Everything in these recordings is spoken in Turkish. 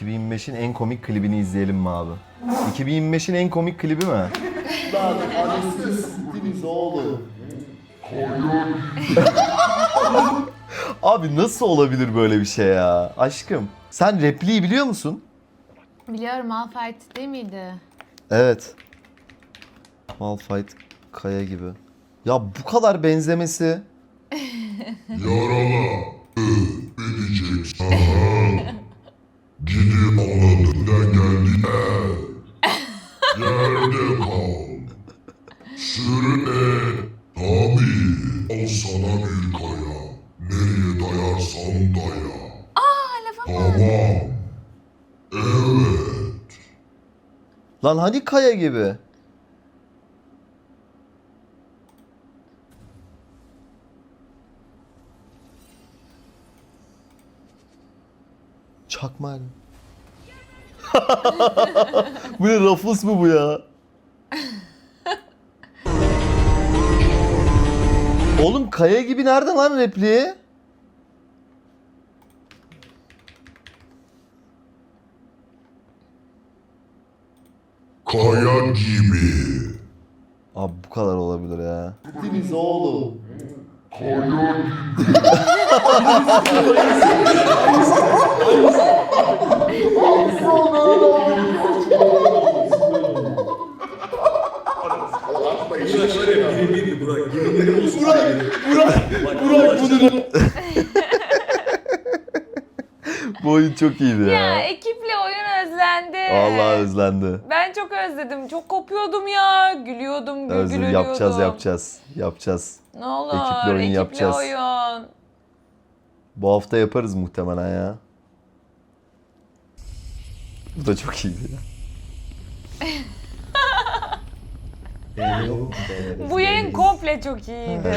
2025'in en komik klibini izleyelim mi abi? 2025'in en komik klibi mi? Lan anasını siktiniz oğlum. Abi nasıl olabilir böyle bir şey ya? Aşkım. Sen repliği biliyor musun? Biliyorum Malphite değil miydi? Evet. Malphite kaya gibi. Ya bu kadar benzemesi. Yaralı. Lan hani kaya gibi? Çakma bu ne Ruffles mı bu ya? Oğlum kaya gibi nerede lan repliği? Kaya gibi. Abi bu kadar olabilir ya. Siktiniz oğlum. Bu oyun çok iyiydi Ya ya. Vallahi özlendi. Ben çok özledim. Çok kopuyordum ya. Gülüyordum, gül Özledim. gül Yapacağız yapacağız. Yapacağız. Ne olur Ekiple oyun yapacağız. oyun. Bu hafta yaparız muhtemelen ya. Bu da çok iyiydi ya. Bu yayın komple çok iyiydi.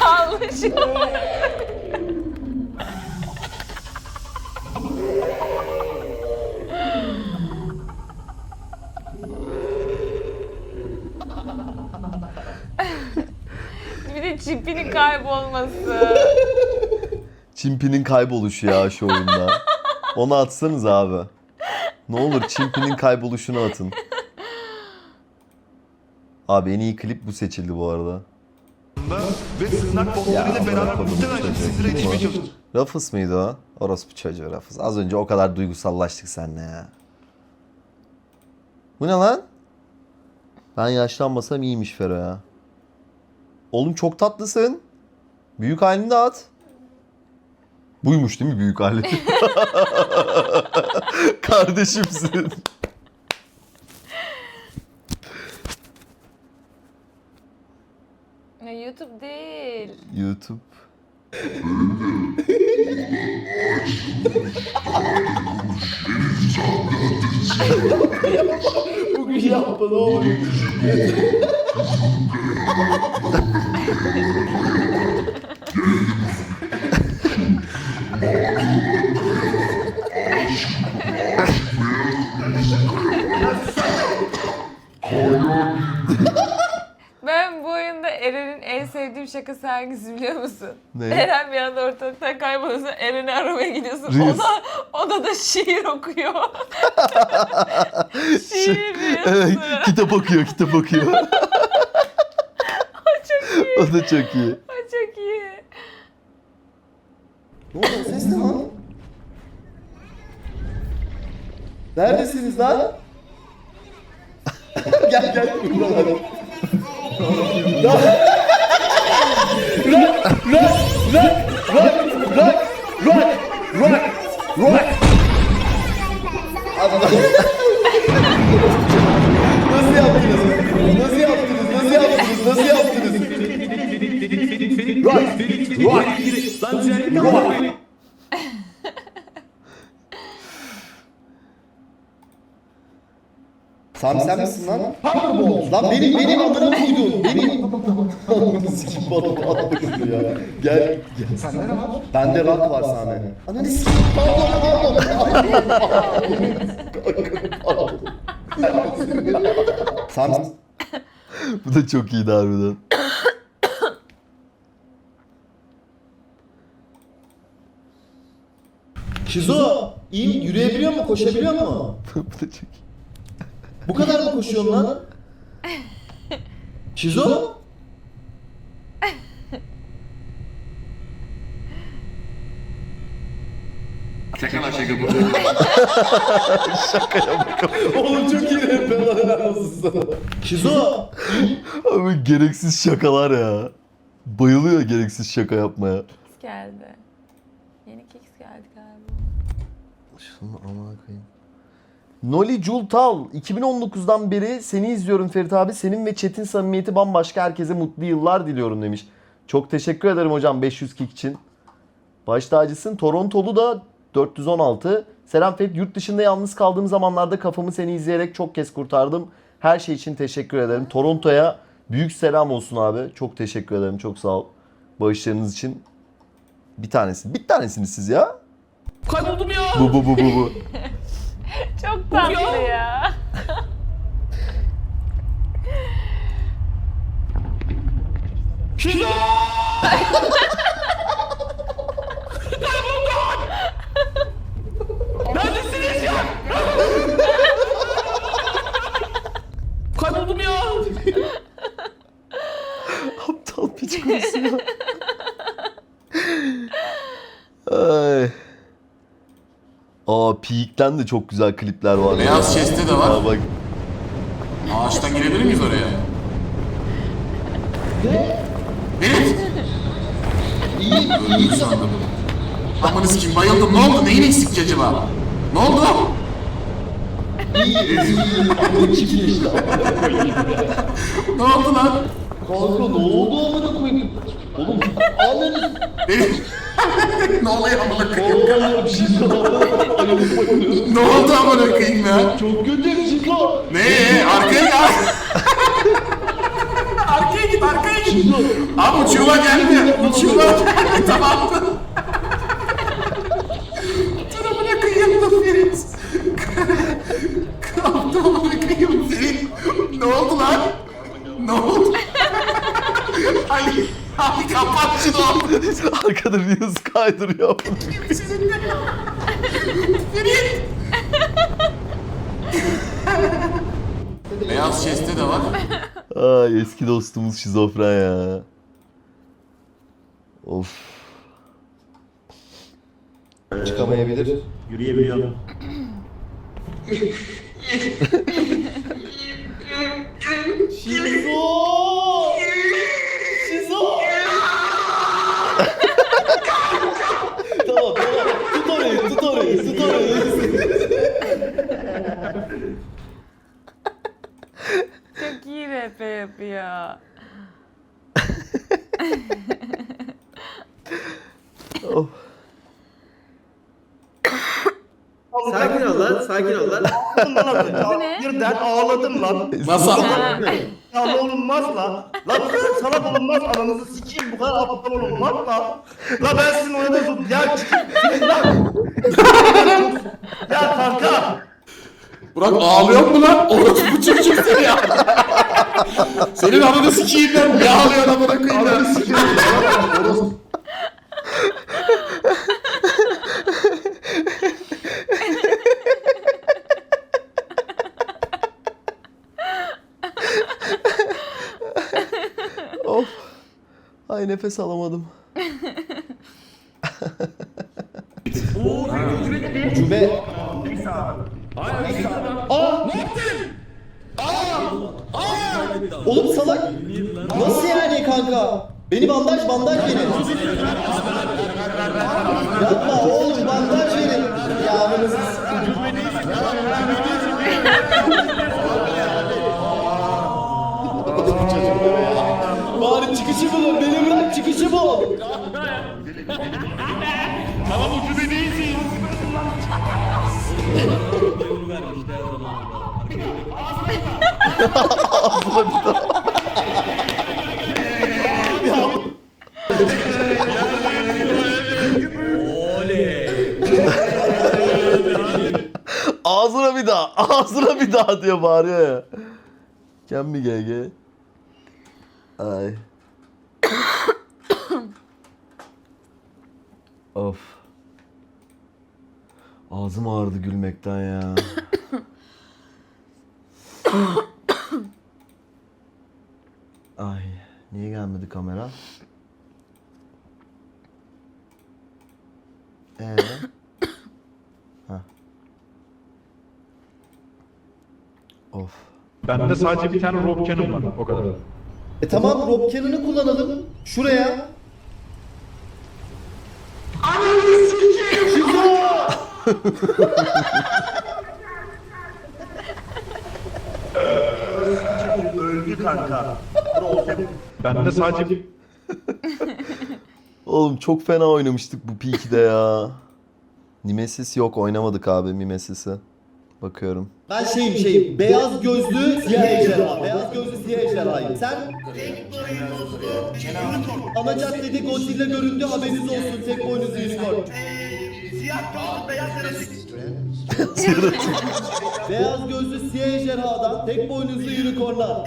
Kalmış. çipinin kaybolması. Çimpi'nin kayboluşu ya şu oyunda. Onu atsanız abi. Ne olur Çimpi'nin kayboluşunu atın. Abi en iyi klip bu seçildi bu arada. ve sığınak botlarıyla beraber muhtemelen sizlere yetişmeye çalışacağız. Ruffles mıydı o? Orospu çocuğu Ruffles. Az önce o kadar duygusallaştık seninle ya. Bu ne lan? Ben yaşlanmasam iyiymiş Fero ya. Oğlum çok tatlısın. Büyük halini de at. Buymuş değil mi büyük hali? Kardeşimsin. Ya YouTube değil. YouTube. Bugün yapma ne olur. Ben bu oyunda Eren'in en sevdiğim şakası hangisi biliyor musun? Ne? Eren bir anda ortalıktan kayboluyorsun, Eren'i aramaya gidiyorsun. O da da şiir okuyor. şiir Evet, Reels'ı. kitap okuyor, kitap okuyor. O çok iyi, o da çok iyi. o çok iyi. Ne oldu ses ne lan? Neredesiniz lan? gel gel buralara. Lan! Lan? Lan benim benim adımı koydun. Benim Ananı sikim bana atmadın ya. Gel gel. Sende ne var? Bende rock var Sami. Ananı sikim pardon pardon. Sam Bu da çok iyiydi harbiden. Şizo, iyi? Yürüyebiliyor mu? Koşabiliyor mu? Bu da çok iyi. Bu kadar mı koşuyorsun lan? Şizo? Şaka lan şaka bu. Oğlum çok iyi rap olsun sana. Şizo! Abi gereksiz şakalar ya. Bayılıyor gereksiz şaka yapmaya. Keks geldi. Yeni keks geldi galiba. Şunu amına koyayım. Noli Jultal 2019'dan beri seni izliyorum Ferit abi. Senin ve Çetin samimiyeti bambaşka. Herkese mutlu yıllar diliyorum demiş. Çok teşekkür ederim hocam 500 kick için. Baş tacısın. Torontolu da 416. Selam Ferit. Yurt dışında yalnız kaldığım zamanlarda kafamı seni izleyerek çok kez kurtardım. Her şey için teşekkür ederim. Toronto'ya büyük selam olsun abi. Çok teşekkür ederim. Çok sağ ol. Bağışlarınız için. Bir tanesi. Bir tanesiniz siz ya. Kayboldum ya. Bu bu bu bu bu. Çok tatlı ya. Neredesiniz ya? Kayboldum ya. Aptal piç kurusu ya. Ay. Aa Peak'ten de çok güzel klipler var. Beyaz ya. Chest'te de var. Aa, bak. Ağaçtan girebilir miyiz oraya? İyi, iyi sandım. Amanı sikeyim bayıldım. Ne oldu? Neyin eksik ki acaba? Ne oldu? ne oldu lan? Kanka ne oldu amına koyayım? Oğlum ananı ne oluyor amına koyayım? Oğlum Şizo. Ne oldu amına koyayım ya? Çok kötü Şizo. Ne? Arkaya git. arkaya git, arkaya git. Abi uçuyorlar geldi. Uçuyorlar geldi. Tamam mı? Dur amına koyayım da Ferit. Kalktım amına koyayım Ferit. Ne oldu lan? Ne oldu? Ali, Ali kapat şunu. Arkada Reels kaydırıyor. Ferit. Beyaz chest'te de var. Ay eski dostumuz şizofren ya. Of. Çıkamayabilir. Yürüyebiliyorum. Şizo! tamam tamam. Tut orayı, tut orayı, tut. Çok iyi rap yapıyor. Sakin ol lan, sakin ol lan. Bu ne? Birden ağladım lan. Nasıl? Ya ne olunmaz lan. Lan bu kadar salak olunmaz ananızı sikeyim bu kadar aptal olunmaz lan. La ben sizin oynadığınız ya çıkın lan. Ya kanka. Burak ağlıyor mu lan? Orası bu çocuk seni ya. Senin ananı sikeyim ben. Ne ağlıyorsun amına koyayım ben? Of. Ay nefes alamadım. Cübe. Oğlum salak. Nasıl yani kanka? Beni bandaj bandaj verin. Yapma Ağzına bir daha, ağzına bir daha diye bağırıyor ya. Ken mi GG? Ay. of. Ağzım ağrıdı gülmekten ya. Ay gelmedi kamera? Ee? Hah. Of. Bende sadece bir tane Rob Cannon var. O kadar. E tamam Rob Cannon'ı kullanalım. Şuraya. Öldü kanka. Bende sadece bir Oğlum çok fena oynamıştık bu P2'de ya. Mimesis yok oynamadık abi Mimesis'i. Bakıyorum. Ben şeyim şeyim. Beyaz gözlü siyah ejderha. Beyaz gözlü siyah ejderhayım. Sen ana caddede Godzilla göründü haberiniz olsun. Tek boynuzlu unicorn. Beyaz gözlü siyah ejderhadan tek boynuzlu unicorn'a.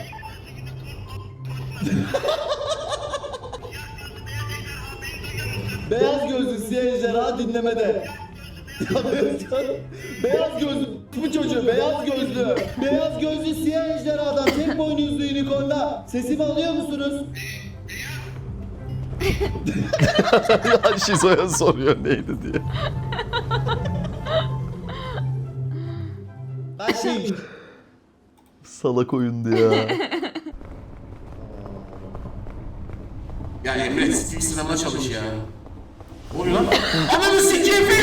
Beyaz gözlü siyah ejderha dinlemede. Beyaz gözlü bu çocuğu beyaz gözlü. Beyaz gözlü siyah ejderhadan tek boynuzlu unicorn'a. Sesimi alıyor musunuz? ya Şizo'ya soruyor neydi diye. Ben şeyim. Salak oyundu ya. Ya Emre Steam sınavına çalış ya. Ne oluyor lan? Ananı sikeyim beni!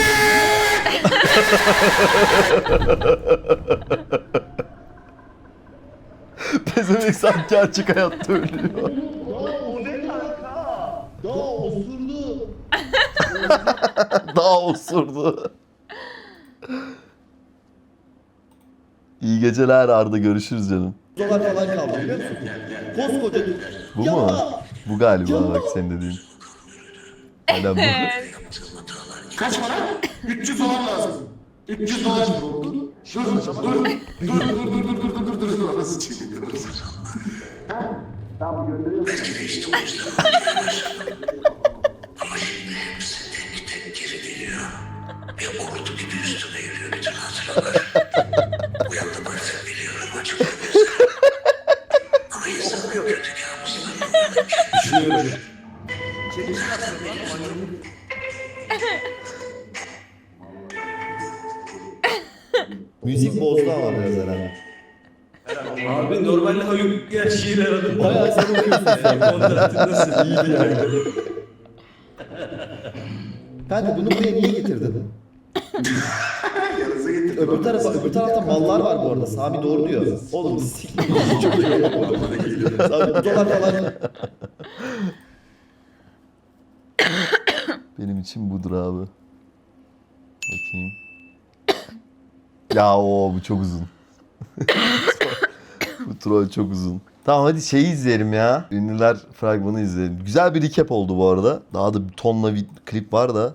Pezevenk sanki gerçek hayatta ölüyor. O ne kanka? Ya osurdu. Daha osurdu. İyi geceler Arda görüşürüz canım. Dolar falan kaldı biliyor musun? Koskoca. Bu mu? Bu galiba bak senin dediğin. Aynen bu. Kaç para? 300 dolar lazım. 300 dolar. Dur, dur, dur, dur, dur, dur, dur, dur, dur, dur, dur, dur, nasıl Müzik bozdu ama biraz herhalde. Abi normalde Hayuk gerçeğini aradım. Bayağı sen okuyorsun sen. Kontratın nasıl? İyiydi yani. Kanka bunu buraya niye getirdin? öbür tarafa, öbür tarafta mallar var bu arada. Sami doğru diyor. Oğlum siktir. Çok iyi. Sami bu dolar falan. Benim için budur abi. Bakayım. Ya o bu çok uzun. bu troll çok uzun. Tamam hadi şeyi izleyelim ya. Ünlüler fragmanı izleyelim. Güzel bir recap oldu bu arada. Daha da bir tonla bir klip var da.